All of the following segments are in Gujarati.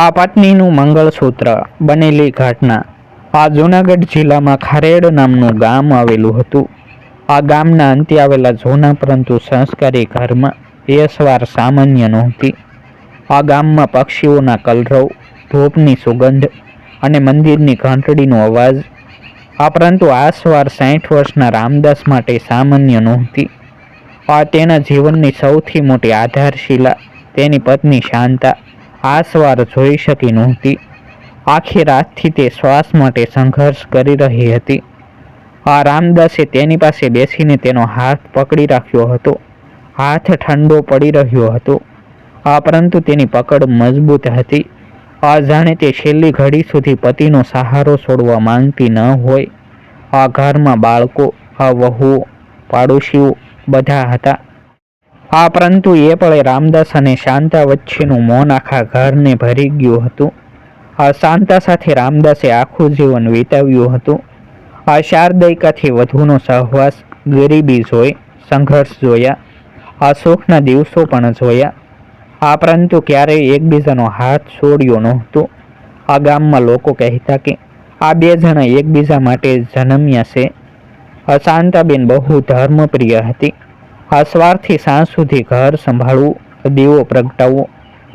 આ પત્નીનું મંગળસૂત્ર બનેલી ઘટના. આ જૂનાગઢ જિલ્લામાં ખારેડ નામનું ગામ આવેલું હતું. આ ગામના અંતે આવેલા જૂના પરંતુ સંસ્કારી ઘરમાં એ સવાર સામાન્ય નહોતી. આ ગામમાં પક્ષીઓના કલરવ, ધૂપની સુગંધ અને મંદિરની ઘંટડીનો અવાજ. આ પરંતુ આ સવાર સાઠ વર્ષના રામદાસ માટે સામાન્ય નહોતી. આ તેના જીવનની સૌથી મોટી આધારશિલા, તેની પત્ની શાંતા આ સવાર જોઈ શકી નહોતી. આખી રાતથી તે શ્વાસ માટે સંઘર્ષ કરી રહી હતી. આ રામદાસે તેની પાસે બેસીને તેનો હાથ પકડી રાખ્યો હતો. હાથ ઠંડો પડી રહ્યો હતો. આ પરંતુ તેની પકડ મજબૂત હતી. આ જાણે તે છેલ્લી ઘડી સુધી પતિનો સહારો છોડવા માંગતી ન હોય. આ ઘરમાં બાળકો, આ વહુઓ, પાડોશીઓ બધા હતા. આ પરંતુ એ પળે રામદાસ અને શાંતા વચ્ચેનું મૌન આખા ઘરને ભરી ગયું હતું. આ શાંતા સાથે રામદાસે આખું જીવન વિતાવ્યું હતું. આ ચાર દાયકાથી વધુનો સહવાસ ગરીબી જોઈ, સંઘર્ષ જોયા. આ સુખના દિવસો પણ જોયા. આ પરંતુ ક્યારેય એકબીજાનો હાથ છોડ્યો નહોતો. આ ગામમાં લોકો કહેતા કે આ બે જણા એકબીજા માટે જન્મ્યા છે. અશાંતાબેન બહુ ધર્મપ્રિય હતી. આ સવારથી સાંજ સુધી ઘર સંભાળવું, દીવો પ્રગટાવવો,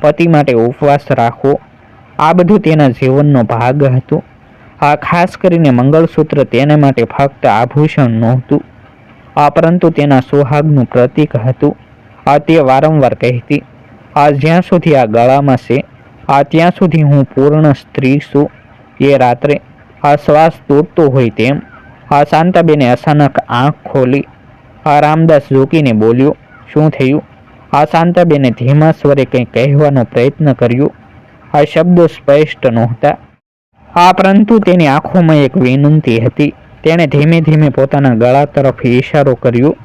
પતિ માટે ઉપવાસ રાખવો, આ બધું તેના જીવનનો ભાગ હતું. આ ખાસ કરીને મંગળસૂત્ર તેને માટે ફક્ત આભૂષણ નહોતું. આ પરંતુ તેના સુહાગનું પ્રતીક હતું. આ તે વારંવાર કહેતી, આ જ્યાં સુધી આ ગળામાં છે, આ ત્યાં સુધી હું પૂર્ણ સ્ત્રી છું. એ રાત્રે આ શ્વાસ તૂટતો હોય તેમ. આ શાંતાબેને અચાનક આંખ ખોલી. આ રામદાસ ઝૂકીને બોલ્યો, શું થયું? આ શાંતાબેને ધીમા સ્વરે કંઈ કહેવાનો પ્રયત્ન કર્યો? આ શબ્દો સ્પષ્ટ નહોતા. આ પરંતુ તેની આંખોમાં એક વિનંતી હતી. તેણે ધીમે ધીમે પોતાના ગળા તરફ ઈશારો કર્યો.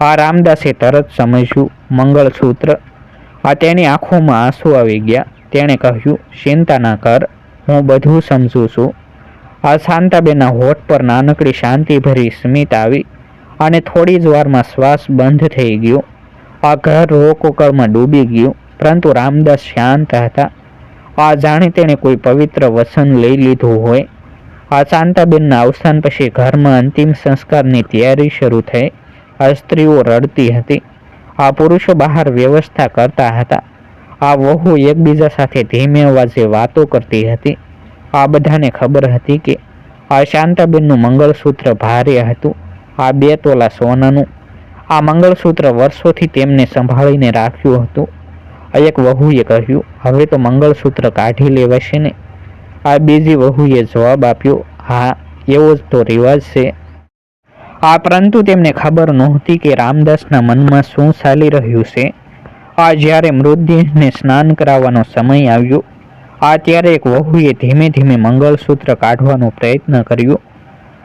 આ રામદાસે તરત સમજ્યું, મંગળસૂત્ર. આ તેની આંખોમાં આંસુ આવી ગયા. તેણે કહ્યું, ચિંતા ના કર, હું બધું સમજું છું. આ શાંતાબેના હોઠ પર નાનકડી શાંતિભરી સ્મિત આવી. અને થોડી જ વારમાં શ્વાસ બંધ થઈ ગયો. આ ઘર રોકોકળમાં ડૂબી ગયું, પરંતુ રામદાસ શાંત હતા. આ જાણે તેણે કોઈ પવિત્ર વસન લઈ લીધું હોય. આ શાંતાબેનના અવસાન પછી ઘરમાં અંતિમ સંસ્કારની તૈયારી શરૂ થઈ. આ સ્ત્રીઓ રડતી હતી. આ પુરુષો બહાર વ્યવસ્થા કરતા હતા. આ વહુ એકબીજા સાથે ધીમે અવાજે વાતો કરતી હતી. આ બધાને ખબર હતી કે આ શાંતાબેનનું મંગળસૂત્ર ભારે હતું. આ બે તોલા સોનાનું આ મંગળસૂત્ર વર્ષોથી તેમને સંભાળીને રાખ્યું હતું. એક વહુએ કહ્યું, હવે તો મંગળસૂત્ર કાઢી લેવાશે ને? આ બીજી વહુએ જવાબ આપ્યો, હા, એવો જ તો રિવાજ છે. આ પરંતુ તેમને ખબર નહોતી કે રામદાસના મનમાં શું ચાલી રહ્યું છે. આ જ્યારે મૃતદેહને સ્નાન કરાવવાનો સમય આવ્યો, આ ત્યારે એક વહુએ ધીમે ધીમે મંગળસૂત્ર કાઢવાનો પ્રયત્ન કર્યો.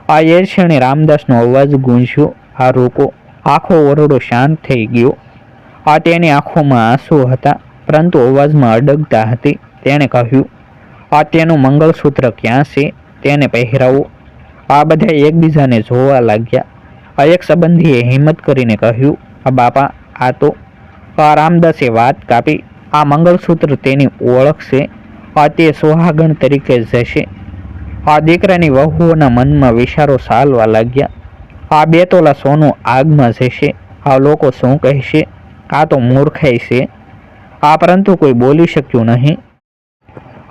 આ એ ક્ષણે રામદાસનો અવાજ ગુંજ્યો. આ રોકો, આખો ઓરડો શાંત થઈ ગયો. આ તેની આંખોમાં આંસુ હતા, પરંતુ અવાજમાં અડગતા હતી. તેણે કહ્યું, આ તેનું મંગળસૂત્ર ક્યાં છે? તેને પહેરાવો. આ બધા એકબીજાને જોવા લાગ્યા. એક સંબંધીએ હિંમત કરીને કહ્યું, આ બાપા, આ તો, આ રામદાસે વાત કાપી. આ મંગળસૂત્ર તેની ઓળખ છે. આ તે સુહાગણ તરીકે જશે આ દીકરાની વહુઓના મનમાં વિચારો ચાલવા લાગ્યા. આ બે તોલા સોનું આગમાં જશે, આ લોકો શું કહેશે? આ તો મૂર્ખાઈ છે. આ પરંતુ કોઈ બોલી શક્યું નહીં.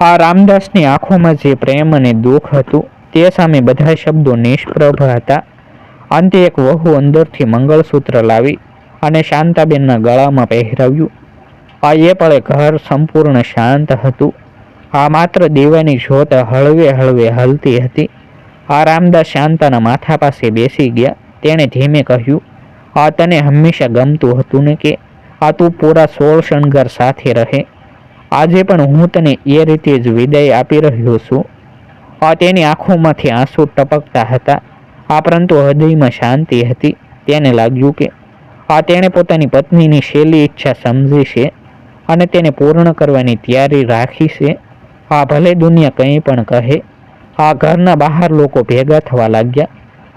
આ રામદાસની આંખોમાં જે પ્રેમ અને દુઃખ હતું, તે સામે બધા શબ્દો નિષ્પ્રભ હતા. અંતે એક વહુ અંદરથી મંગળસૂત્ર લાવી અને શાંતાબેનના ગળામાં પહેરાવ્યું. આ એ પળે ઘર સંપૂર્ણ શાંત હતું. આ માત્ર દીવાની જોત હળવે હળવે હલતી હતી. આ રામદાસ શાંતાના માથા પાસે બેસી ગયા. તેણે ધીમે કહ્યું, આ તને હંમેશા ગમતું હતું ને કે? આ તું પૂરા સોળ શણગાર સાથે રહે. આજે પણ હું તને એ રીતે જ વિદાય આપી રહ્યો છું. આ તેની આંખોમાંથી આંસુ ટપકતા હતા. આ પરંતુ હૃદયમાં શાંતિ હતી. તેને લાગ્યું કે, આ તેણે પોતાની પત્નીની શૈલી ઈચ્છા સમજી છે અને તેને પૂર્ણ કરવાની તૈયારી રાખી છે. આ ભલે દુનિયા કંઈ પણ કહે, આ ઘરના બહાર લોકો ભેગા થવા લાગ્યા.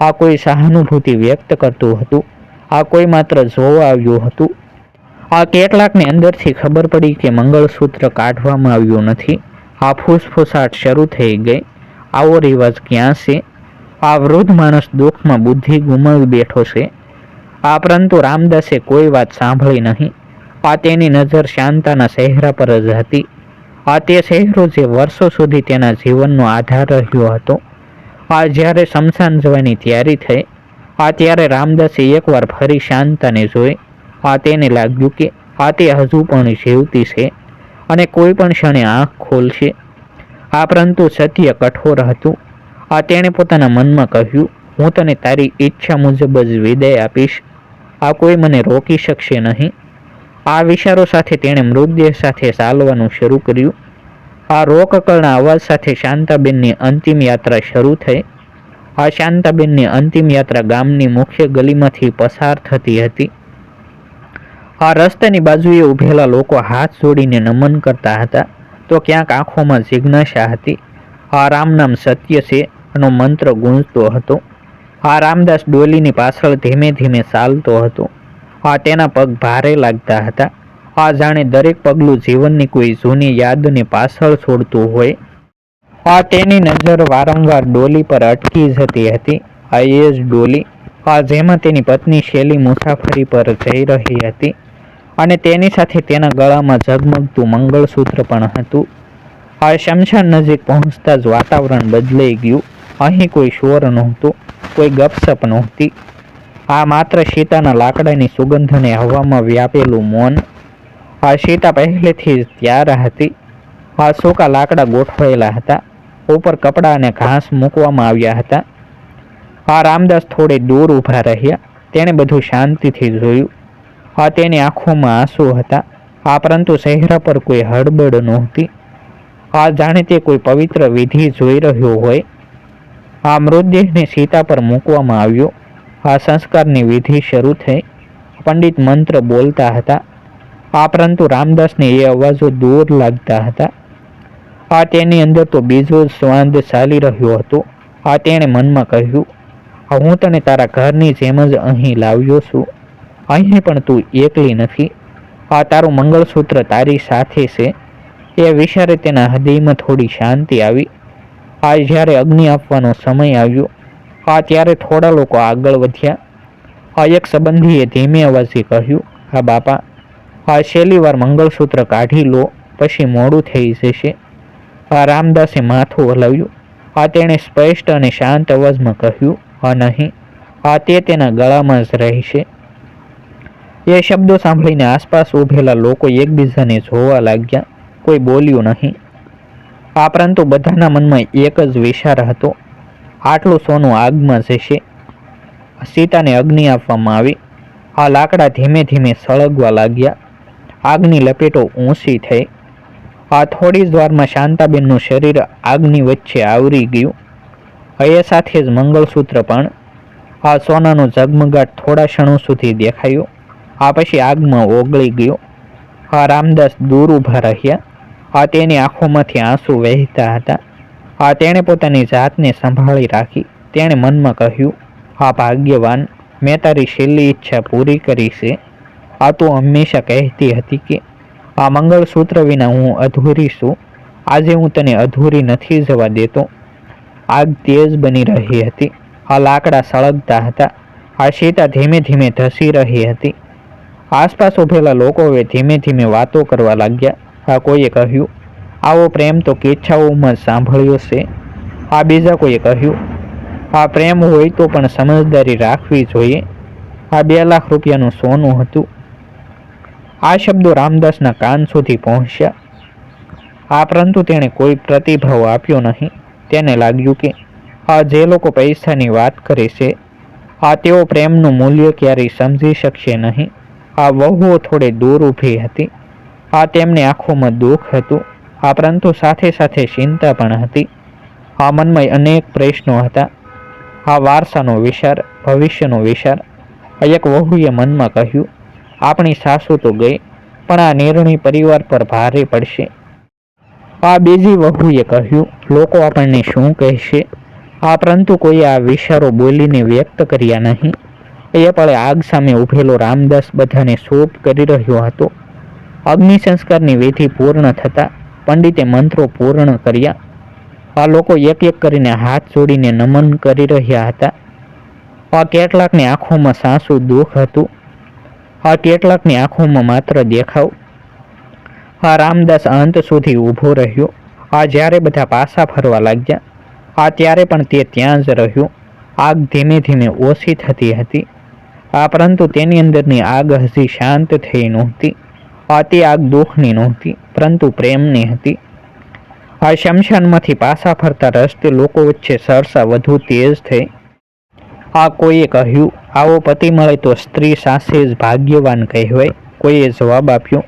આ કોઈ સહાનુભૂતિ વ્યક્ત કરતું હતું, આ કોઈ માત્ર જોવા આવ્યું હતું. આ કેટલાકને અંદરથી ખબર પડી કે મંગળસૂત્ર કાઢવામાં આવ્યું નથી. આ ફૂસફૂસાટ શરૂ થઈ ગઈ. આવો રિવાજ ક્યાં છે? આ વૃદ્ધ માણસ દુઃખમાં બુદ્ધિ ગુમાવી બેઠો છે. આ પરંતુ રામદાસે કોઈ વાત સાંભળી નહીં. આ તેની નજર શાંતાના ચહેરા પર જ હતી. આ તે શહેરો જે વર્ષો સુધી તેના જીવનનો આધાર રહ્યો હતો, આ જ્યારે શમશાન જવાની તૈયારી થઈ, આ ત્યારે રામદાસે એકવાર ફરી શાંતાને જોઈ, આ તેને લાગ્યું કે આ તે હજુ પણ જીવતી છે અને કોઈ પણ ક્ષણે આંખ ખોલશે. આ પરંતુ સત્ય કઠોર હતું. આ તેણે પોતાના મનમાં કહ્યું, હું તને તારી ઈચ્છા મુજબ જ વિદાય આપીશ. આ કોઈ મને રોકી શકશે નહીં. આ વિચારો સાથે તેણે મૃતદેહ સાથે ચાલવાનું શરૂ કર્યું. આ રોકકળના અવાજ સાથે શાંતાબેનની અંતિમ યાત્રા શરૂ થઈ. આ શાંતાબેનની અંતિમ યાત્રા ગામની મુખ્ય ગલીમાંથી પસાર થતી હતી. આ રસ્તાની બાજુએ ઊભેલા લોકો હાથ જોડીને નમન કરતા હતા. તો ક્યાંક આંખોમાં જિજ્ઞાસા હતી. આ રામ નામ સત્ય છે નો મંત્ર ગુંજતો હતો. આ રામદાસ ડોલીની પાછળ ધીમે ધીમે ચાલતો હતો. આ તેના પગ ભારે લાગતા હતા. આ જાણે દરેક પગલું જીવનની કોઈ જૂની યાદને પાછળ છોડતું હોય. આ તેની નજર વારંવાર ડોલી પર અટકી જતી હતી. આ એ જ ડોલી, આ જેમાં તેની પત્ની શૈલી મુસાફરી પર જઈ રહી હતી. અને તેની સાથે તેના ગળામાં ઝગમગતું મંગળસૂત્ર પણ હતું. આ શમશાન નજીક પહોંચતા જ વાતાવરણ બદલાઈ ગયું. અહીં કોઈ શોર નહોતું, કોઈ ગપસપ નહોતી. આ માત્ર સીતાના લાકડાની સુગંધને હવામાં વ્યાપેલું મૌન. આ સીતા પહેલેથી જ ત્યાર હતી. આ સૂકા લાકડા ગોઠવાયેલા હતા. ઉપર કપડાં અને ઘાસ મૂકવામાં આવ્યા હતા. આ રામદાસ થોડે દૂર ઊભા રહ્યા. તેણે બધું શાંતિથી જોયું. આ તેની આંખોમાં આંસુ હતા. આ પરંતુ ચહેરા પર કોઈ હડબડ નહોતી. આ જાણે તે કોઈ પવિત્ર વિધિ જોઈ રહ્યો હોય. આ મૃતદેહને સીતા પર મૂકવામાં આવ્યો. આ સંસ્કારની વિધિ શરૂ થઈ. પંડિત મંત્ર બોલતા હતા. આ પરંતુ રામદાસને એ અવાજો દૂર લાગતા હતા. આ તેની અંદર તો બીજો સ્વાંદ ચાલી રહ્યો હતો. આ તેણે મનમાં કહ્યું, હું તને તારા ઘરની જેમ જ અહીં લાવ્યો છું. અહીં પણ તું એકલી નથી. આ તારું મંગળસૂત્ર તારી સાથે છે. એ વિચારે તેના હૃદયમાં થોડી શાંતિ આવી. આ જ્યારે અગ્નિ આપવાનો સમય આવ્યો આ ત્યારે થોડા લોકો આગળ વધ્યા. આ એક સંબંધીએ ધીમે અવાજે કહ્યું, હા, બાપા આ છેલ્લી વાર મંગળસૂત્ર કાઢી લો, પછી મોડું થઈ જશે. આ રામદાસે માથું હલાવ્યું. આ તેણે સ્પષ્ટ અને શાંત અવાજમાં કહ્યું, હા, નહીં આ તે તેના ગળામાં જ રહેશે. એ શબ્દો સાંભળીને આસપાસ ઊભેલા લોકો એકબીજાને જોવા લાગ્યા. કોઈ બોલ્યું નહીં. આ પરંતુ બધાના મનમાં એક જ વિચાર હતો. આટલું સોનું આગમાં જશે સીતાને અગ્નિ આપવામાં આવી. આ લાકડા ધીમે ધીમે સળગવા લાગ્યા. આગની લપેટો ઊંચી થઈ. આ થોડી જ વારમાં શાંતાબેનનું શરીર આગની વચ્ચે આવરી ગયું. એ સાથે જ મંગળસૂત્ર પણ. આ સોનાનો ઝગમગાટ થોડા ક્ષણો સુધી દેખાયો. આ પછી આગમાં ઓગળી ગયો. આ રામદાસ દૂર ઊભા રહ્યા. આ તેની આંખોમાંથી આંસુ વહેતા હતા. આ તેણે પોતાની જાતને સંભાળી રાખી. તેણે મનમાં કહ્યું આ ભાગ્યવાન, મેં તારી છેલ્લી ઈચ્છા પૂરી કરી છે. આ તું હંમેશા કહેતી હતી કે, આ મંગળસૂત્ર વિના હું અધૂરી છું. આજે હું તને અધૂરી નથી જવા દેતો. આગ તેજ બની રહી હતી. આ લાકડા સળગતા હતા. આ સીતા ધીમે ધીમે ધસી રહી હતી. આસપાસ ઉભેલા લોકોએ ધીમે ધીમે વાતો કરવા લાગ્યા. આ કોઈએ કહ્યું આવો પ્રેમ તો કેચ્છાઓમાં સાંભળ્યો છે. આ બીજા કોઈએ કહ્યું? આ પ્રેમ હોય તો પણ સમજદારી રાખવી જોઈએ. આ બે લાખ રૂપિયાનું સોનું હતું. આ શબ્દો રામદાસના કાન સુધી પહોંચ્યા. આ પરંતુ તેણે કોઈ પ્રતિભાવ આપ્યો નહીં. તેને લાગ્યું કે આ જે લોકો પૈસાની વાત કરે છે, આ તેઓ પ્રેમનું મૂલ્ય ક્યારેય સમજી શકશે નહીં. આ વહુઓ થોડે દૂર ઊભી હતી. આ તેમને આંખોમાં દુઃખ હતું. આ પરંતુ સાથે સાથે ચિંતા પણ હતી. આ મનમય અનેક પ્રશ્નો હતા. આ વારસાનો વિચાર, ભવિષ્યનો વિચાર. એક વહુએ મનમાં કહ્યું, આપણી સાસુ તો ગઈ, પણ આ નિર્ણય પરિવાર પર ભારે પડશે. આ બીજી વહુએ કહ્યું, લોકો આપણને શું કહેશે? આ પરંતુ કોઈ આ વિચારો બોલીને વ્યક્ત કર્યા નહીં. એ પળે આગ સામે ઉભેલો રામદાસ બધાને શોભ કરી રહ્યો હતો. અગ્નિ સંસ્કારની વિધિ પૂર્ણ થતાં પંડિતે મંત્રો પૂર્ણ કર્યા. આ લોકો એક એક કરીને હાથ જોડીને નમન કરી રહ્યા હતા. આ કેટલાકની આંખોમાં સાસુ દુઃખ હતું. આ કેટલાકની આંખોમાં માત્ર દેખાવ. આ રામદાસ અંત સુધી ઊભો રહ્યો. આ જ્યારે બધા પાસા ફરવા લાગ્યા. આ ત્યારે પણ તે ત્યાં જ રહ્યો. આગ ધીમે ધીમે ઓછી થતી હતી. આ પરંતુ તેની અંદરની આગ હજી શાંત થઈ નહોતી. તે આગ દુઃખની નહોતી, પરંતુ પ્રેમની હતી. આ શમશાનમાંથી પાછા ફરતા રસ્તે લોકો વચ્ચે સરસા વધુ તેજ થઈ. આ કોઈએ કહ્યું, આવો પતિ મળે તો સ્ત્રી સાસે જ ભાગ્યવાન કહેવાય. કોઈએ જવાબ આપ્યો,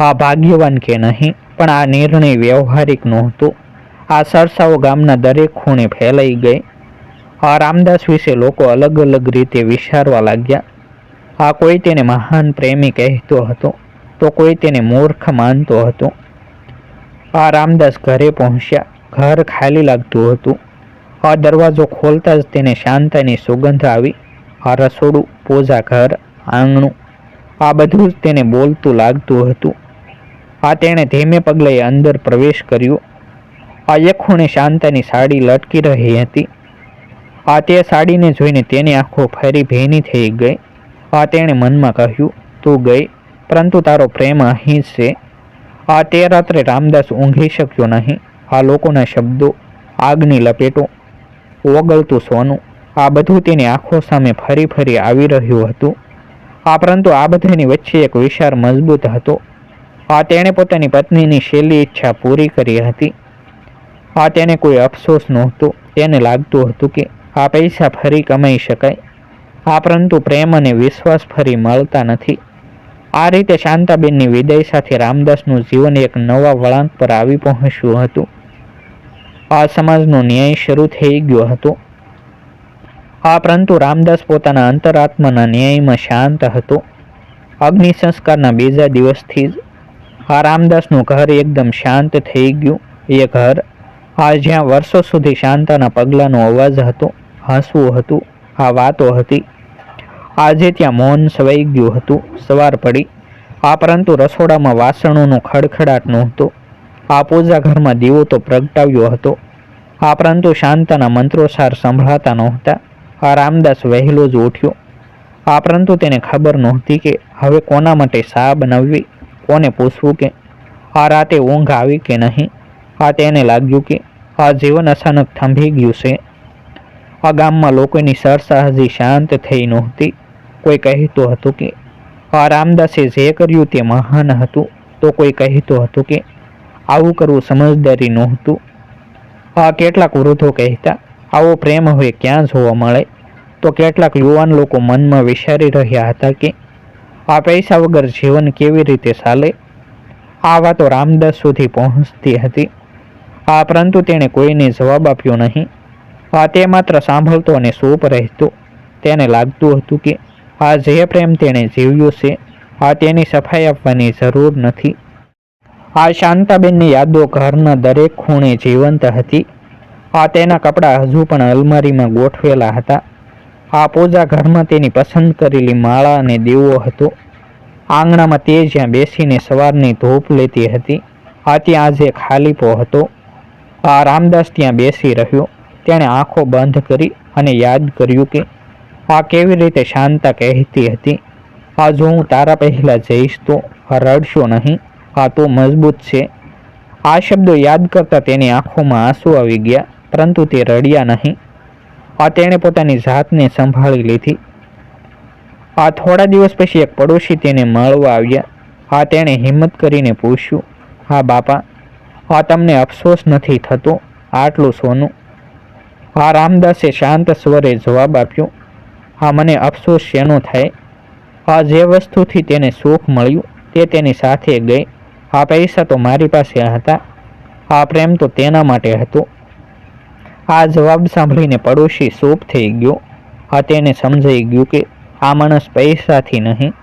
આ ભાગ્યવાન કે નહીં, પણ આ નિર્ણય વ્યવહારિક નહોતો. આ સરસાઓ ગામના દરેક ખૂણે ફેલાઈ ગઈ. આ રામદાસ વિશે લોકો અલગ અલગ રીતે વિચારવા લાગ્યા. આ કોઈ તેને મહાન પ્રેમી કહેતો હતો. તો કોઈ તેને મૂર્ખ માનતો હતો. આ રામદાસ ઘરે પહોંચ્યા. ઘર ખાલી લાગતું હતું. આ દરવાજો ખોલતા જ તેને શાંતાની સુગંધ આવી. આ રસોડું, પોઝા ઘર, આંગણું, આ બધું જ તેને બોલતું લાગતું હતું. આ તેણે ધીમે પગલે અંદર પ્રવેશ કર્યો. આ એક ખૂણે શાંતાની સાડી લટકી રહી હતી. આ તે સાડીને જોઈને તેની આંખો ફરી ભેની થઈ ગઈ. આ તેણે મનમાં કહ્યું, તું ગઈ. પરંતુ તારો પ્રેમ અહીં છે. આ તે રાત્રે રામદાસ ઊંઘી શક્યો નહીં. આ લોકોના શબ્દો, આગની લપેટો, ઓગળતું સોનું, આ બધું તેની આંખો સામે ફરી ફરી આવી રહ્યું હતું. આ પરંતુ આ બધાની વચ્ચે એક વિચાર મજબૂત હતો. આ તેણે પોતાની પત્નીની છેલ્લી ઈચ્છા પૂરી કરી હતી. આ તેને કોઈ અફસોસ નહોતો. તેને લાગતું હતું કે આ પૈસા ફરી કમાઈ શકાય. આ પરંતુ પ્રેમ અને વિશ્વાસ ફરી મળતા નથી. આ રીતે શાંતાબેનની વિદાય સાથે રામદાસનું જીવન એક નવા વળાંક પર આવી પહોંચ્યું હતું. આ સમાજનો ન્યાય શરૂ થઈ ગયો હતો. આ પરંતુ રામદાસ પોતાના અંતરાત્માના ન્યાયમાં શાંત હતો. અગ્નિ સંસ્કારના બીજા દિવસથી જ આ રામદાસનું ઘર એકદમ શાંત થઈ ગયું. એ ઘર આ જ્યાં વર્ષો સુધી શાંતાના પગલાંનો અવાજ હતો, હસવું હતું, આ વાતો હતી. આજે ત્યાં મૌન સવાઈ ગયું હતું. સવાર પડી. આ પરંતુ રસોડામાં વાસણોનો ખડખડાટ નહોતો. આ પૂજા ઘરમાં દીવો તો પ્રગટાવ્યો હતો. આ પરંતુ શાંતાના મંત્રોસાર સંભળાતા નહોતા. આ રામદાસ વહેલો જ ઉઠ્યો. આ પરંતુ તેને ખબર નહોતી કે હવે કોના માટે શા બનાવવી? કોને પૂછવું કે? આ રાતે ઊંઘ આવી કે નહીં? આ તેને લાગ્યું કે આ જીવન અચાનક થંભી ગયું છે. આ ગામમાં લોકોની સરસાહજી શાંત થઈ નહોતી. કોઈ કહેતું હતું કે આ રામદાસે જે કર્યું તે મહાન હતું. તો કોઈ કહેતું હતું કે, આવું કરવું સમજદારી નહોતું. આ કેટલાક વૃદ્ધો કહેતા, આવો પ્રેમ હવે ક્યાં જોવા મળે? તો કેટલાક યુવાન લોકો મનમાં વિચારી રહ્યા હતા કે, આ પૈસા વગર જીવન કેવી રીતે ચાલે? આ વાતો રામદાસ સુધી પહોંચતી હતી. આ પરંતુ તેણે કોઈને જવાબ આપ્યો નહીં. આ તે માત્ર સાંભળતો અને સોપ રહેતો. તેને લાગતું હતું કે, આ જે પ્રેમ તેણે જીવ્યો છે, આ તેની સફાઈ આપવાની જરૂર નથી. આ શાંતાબેનની યાદો ઘરના દરેક ખૂણે જીવંત હતી. આ તેના કપડાં હજુ પણ અલમારીમાં ગોઠવેલા હતા. આ પૂજા ઘરમાં તેની પસંદ કરેલી માળા અને દીવો હતો. આંગણામાં તે જ્યાં બેસીને સવારની ધૂપ લેતી હતી, આ ત્યાં આજે ખાલીપો હતો. આ રામદાસ ત્યાં બેસી રહ્યો. તેણે આંખો બંધ કરી અને યાદ કર્યું કે આ કેવી રીતે શાંતા કહેતી હતી. આ જો હું તારા પહેલાં જઈશ તો રડશો નહીં. આ તો મજબૂત છે. આ શબ્દો યાદ કરતાં તેની આંખોમાં આંસુ આવી ગયા, પરંતુ તે રડ્યા નહીં. આ તેણે પોતાની જાતને સંભાળી લીધી. આ થોડા દિવસ પછી એક પડોશી તેને મળવા આવ્યા. આ તેણે હિંમત કરીને પૂછ્યું, હા બાપા, આ તમને અફસોસ નથી થતો આટલું સોનું? આ રામદાસે શાંત સ્વરે જવાબ આપ્યો આ મને અફસોસ શેનો થાય? આ જે વસ્તુથી તેને સુખ મળ્યું, તે તેની સાથે ગઈ. આ પૈસા તો મારી પાસે હતા. આ પ્રેમ તો તેના માટે હતો. આ જવાબ સાંભળીને પડોશી સોપ થઈ ગયો. આ તેને સમજાઈ ગયું કે આ માણસ પૈસાથી નહીં,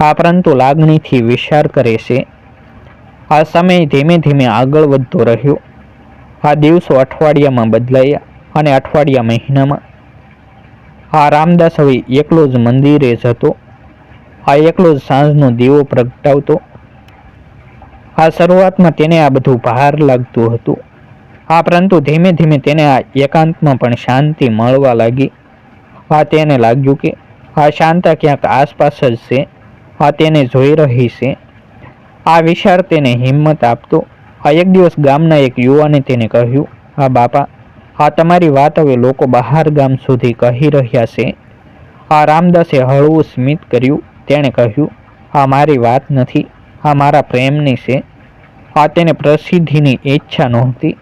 આ પરંતુ લાગણીથી વિચાર કરે છે. આ સમય ધીમે ધીમે આગળ વધતો રહ્યો. આ દિવસો અઠવાડિયામાં બદલાયા. અને અઠવાડિયા મહિનામાં. આ રામદાસ હવે એકલો જ મંદિરે જતો, આ એકલો જ સાંજનો દીવો પ્રગટાવતો. આ શરૂઆતમાં તેને આ બધું ભાર લાગતું હતું. આ પરંતુ ધીમે ધીમે તેને આ એકાંતમાં પણ શાંતિ મળવા લાગી. આ તેને લાગ્યું કે, આ શાંતા ક્યાંક આસપાસ જ છે, આ તેને જોઈ રહી છે. આ વિચાર તેને હિંમત આપતો. આ એક દિવસ ગામના એક યુવાને તેને કહ્યું, હા બાપા આ તમારી વાત હવે લોકો બહાર ગામ સુધી કહી રહ્યા છે. આ રામદાસે હળવું સ્મિત કર્યું. તેણે કહ્યું, આ મારી વાત નથી. આ મારા પ્રેમની છે. આ તેને પ્રસિદ્ધિની ઈચ્છા નહોતી.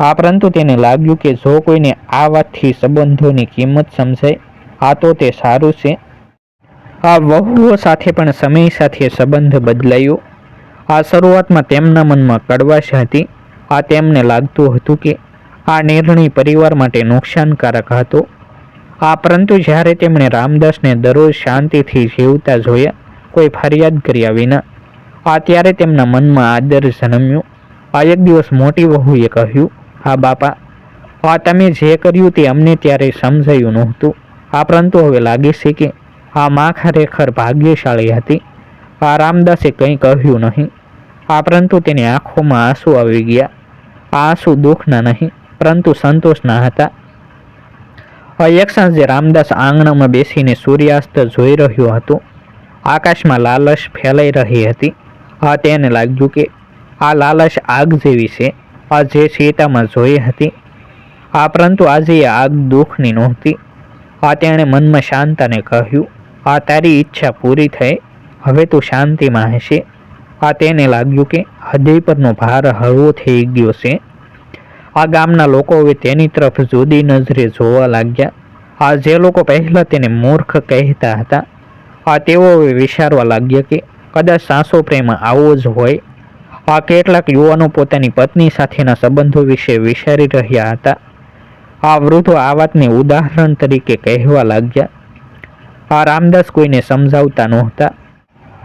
આ પરંતુ તેને લાગ્યું કે જો કોઈને આ વાતથી સંબંધોની કિંમત સમજાય, આ તો તે સારું છે. આ વહુઓ સાથે પણ સમય સાથે સંબંધ બદલાયો. આ શરૂઆતમાં તેમના મનમાં કડવાશ હતી. આ તેમને લાગતું હતું કે આ નિર્ણય પરિવાર માટે નુકસાનકારક હતો. આ પરંતુ જ્યારે તેમણે રામદાસને દરરોજ શાંતિથી જીવતા જોયા, કોઈ ફરિયાદ કર્યા વિના, આ ત્યારે તેમના મનમાં આદર જન્મ્યો. આ એક દિવસ મોટી વહુએ કહ્યું, હા, બાપા, આ તમે જે કર્યું તે અમને ત્યારે સમજાયું નહોતું. આ પરંતુ હવે લાગે છે કે આ માં ખરેખર ભાગ્યશાળી હતી. આ રામદાસે કંઈ કહ્યું નહીં. આ પરંતુ તેની આંખોમાં આંસુ આવી ગયા. આ આંસુ દુઃખના નહીં. પરંતુ સંતોષ ન હતા. એક સાંજે રામદાસ આંગણામાં બેસીને સૂર્યાસ્ત જોઈ રહ્યો હતો. આકાશમાં લાલચ ફેલાઈ રહી હતી. આ તેને લાગ્યું કે આ લાલચ આગ જેવી છે. આ જે સીતામાં જોઈ હતી. આ પરંતુ આજે એ આગ દુઃખની નહોતી. આ તેણે મનમાં શાંતાને કહ્યું, આ તારી ઈચ્છા પૂરી થઈ. હવે તું શાંતિમાં હશે. આ તેને લાગ્યું કે હૃદય પરનો ભાર હળવો થઈ ગયો છે. આ ગામના લોકો હવે તેની તરફ જુદી નજરે જોવા લાગ્યા. આ જે લોકો પહેલાં તેને મૂર્ખ કહેતા હતા, આ તેઓ હવે વિચારવા લાગ્યા કે કદાચ સાસો પ્રેમ આવો જ હોય. આ કેટલાક યુવાનો પોતાની પત્ની સાથેના સંબંધો વિશે વિચારી રહ્યા હતા. આ વૃદ્ધો આ વાતને ઉદાહરણ તરીકે કહેવા લાગ્યા. આ રામદાસ કોઈને સમજાવતા નહોતા.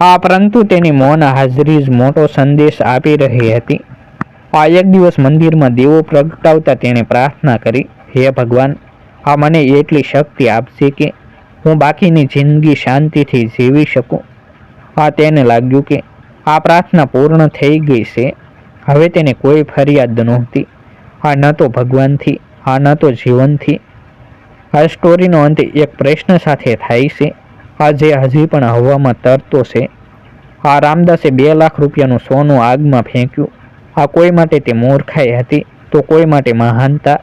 આ પરંતુ તેની મૌન હાજરી જ મોટો સંદેશ આપી રહી હતી. આ એક દિવસ મંદિરમાં દેવો પ્રગટાવતા તેણે પ્રાર્થના કરી, હે ભગવાન, આ મને એટલી શક્તિ આપશે કે હું બાકીની જિંદગી શાંતિથી જીવી શકું. આ તેને લાગ્યું કે આ પ્રાર્થના પૂર્ણ થઈ ગઈ છે. હવે તેને કોઈ ફરિયાદ નહોતી. આ ન તો ભગવાનથી, આ ન તો જીવનથી. આ સ્ટોરીનો અંત એક પ્રશ્ન સાથે થાય છે. આ જે હજી પણ હવામાં તરતો છે. આ રામદાસે બે લાખ રૂપિયાનું સોનું આગમાં ફેંક્યું. આ કોઈ માટે તે મૂર્ખાઈ હતી, તો કોઈ માટે મહાનતા?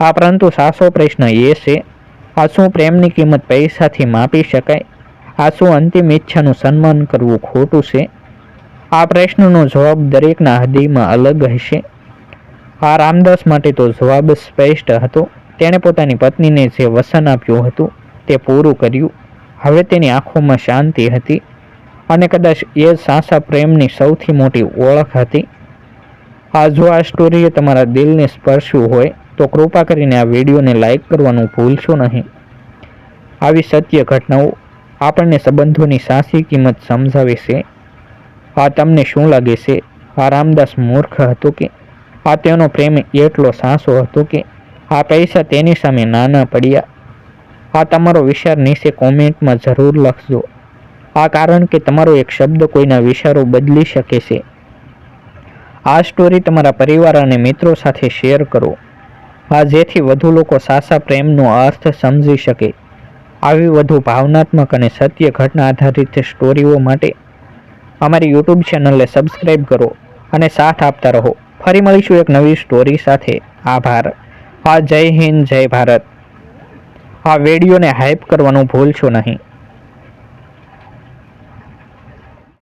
આ પરંતુ સાસો પ્રશ્ન એ છે, આ શું પ્રેમની કિંમત પૈસાથી માપી શકાય? આ શું અંતિમ ઈચ્છાનું સન્માન કરવું ખોટું છે? આ પ્રશ્નનો જવાબ દરેકના હૃદયમાં અલગ હશે. આ રામદાસ માટે તો જવાબ સ્પષ્ટ હતો. તેણે પોતાની પત્નીને જે વસન આપ્યું હતું, તે પૂરું કર્યું. હવે તેની આંખોમાં શાંતિ હતી. અને કદાચ એ સાસા પ્રેમની સૌથી મોટી ઓળખ હતી. આ જો આ સ્ટોરીએ તમારા દિલને સ્પર્શ્યું હોય, તો કૃપા કરીને આ વિડીયોને લાઇક કરવાનું ભૂલશો નહીં. આવી સત્ય ઘટનાઓ આપણને સંબંધોની સાચી કિંમત સમજાવે છે. આ તમને શું લાગે છે? આ રામદાસ મૂર્ખ હતો કે? આ તેનો પ્રેમ એટલો સાસો હતો કે? આ પૈસા તેની સામે નાના પડ્યા. આ તમારો વિચાર નીચે કોમેન્ટમાં જરૂર લખજો. આ કારણ કે તમારો એક શબ્દ કોઈના વિચારો બદલી શકે છે. આ સ્ટોરી તમારા પરિવાર અને મિત્રો સાથે શેર કરો. આ જેથી વધુ લોકો સાસા પ્રેમનો અર્થ સમજી શકે. આવી વધુ ભાવનાત્મક અને સત્ય ઘટના આધારિત સ્ટોરીઓ માટે અમારી યુટ્યુબ ચેનલને સબસ્ક્રાઈબ કરો અને સાથ આપતા રહો. ફરી મળીશું એક નવી સ્ટોરી સાથે. આભાર. આ જય હિન્દ, જય ભારત. આ વિડીયોને હાઈપ કરવાનું ભૂલશો નહીં.